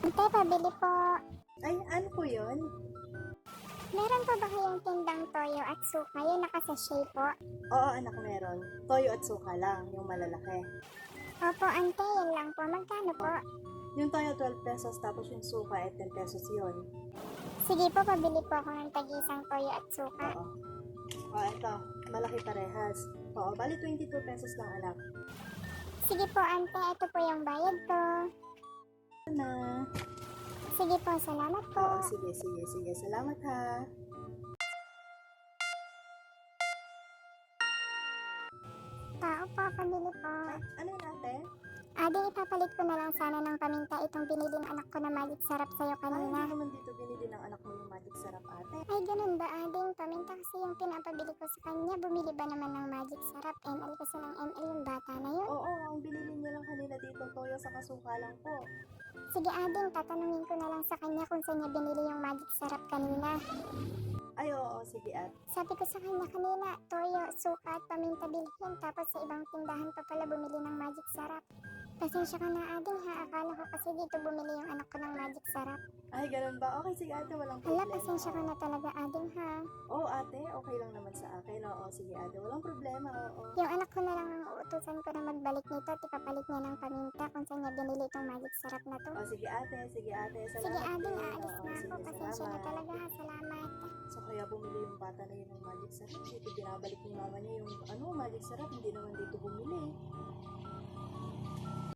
Ate, pabili po. Ay, ano po yun? Meron po ba kayong tindang toyo at suka? Yung nakasashay po. Oo, anak, meron. Toyo at suka lang, yung malalaki. Opo, ante, yan lang po. Magkano po? Yung toyo, 12 pesos, tapos yung suka, eh, 10 pesos yun. Sige po, pabili po ako ng tag-isang toyo at suka. Oo. O, eto, malaki parehas. Oo, bali 22 pesos lang, anak. Sige po, ante. Ito po yung bayad ko. Sige po, salamat po. Oo, sige, sige, sige. Salamat ha. Tao po, pabili po. Ay, ano yun, ate? Ading, ipapalit ko na lang sana ng paminta itong binili ng anak ko na magic sarap sa'yo Ay, hindi kanina. naman dito binili ng anak mo yung magic sarap, ate. Ay, ganun ba, Ading? Paminta kasi yung pinapabili ko sa kanya. Bumili ba naman ng magic sarap? ML kasi ng ML yung toyo sa kasuka lang po. Sige, Ading, tatanungin ko na lang sa kanya kung saan niya binili yung magic sarap kanina. Ay, oo, sige, ate. Sabi ko sa kanya kanina, toyo, suka at paminta bilhin. Tapos sa ibang tindahan pa pala bumili ng magic sarap. Pasensya ka na, Ading, ha? Akala ko kasi dito bumili yung anak ko ng magic sarap. Ay, ganun ba? Okay, sige, ate, walang Hala, problema. pasensya ka na talaga, Ading, ha? Oo, ate, okay lang naman sa akin. Oo, sige, ate, walang problema, oo. Yung anak ko na lang ang uutusan ko na magbalik nito at ipapalit niya ng paminta kung saan niya binili itong magic sarap na to. Oh, sige, ate, sige, ate. Salamat Sige, Ading, din. aalis Oo, na ako. sige, Pasensya na salamat. talaga, ha? Salamat. So, kaya bumili yung bata na yun ng magic sarap. Ito, binabalik ni mama niya yung, ano, magic sarap. Hindi naman dito bumili.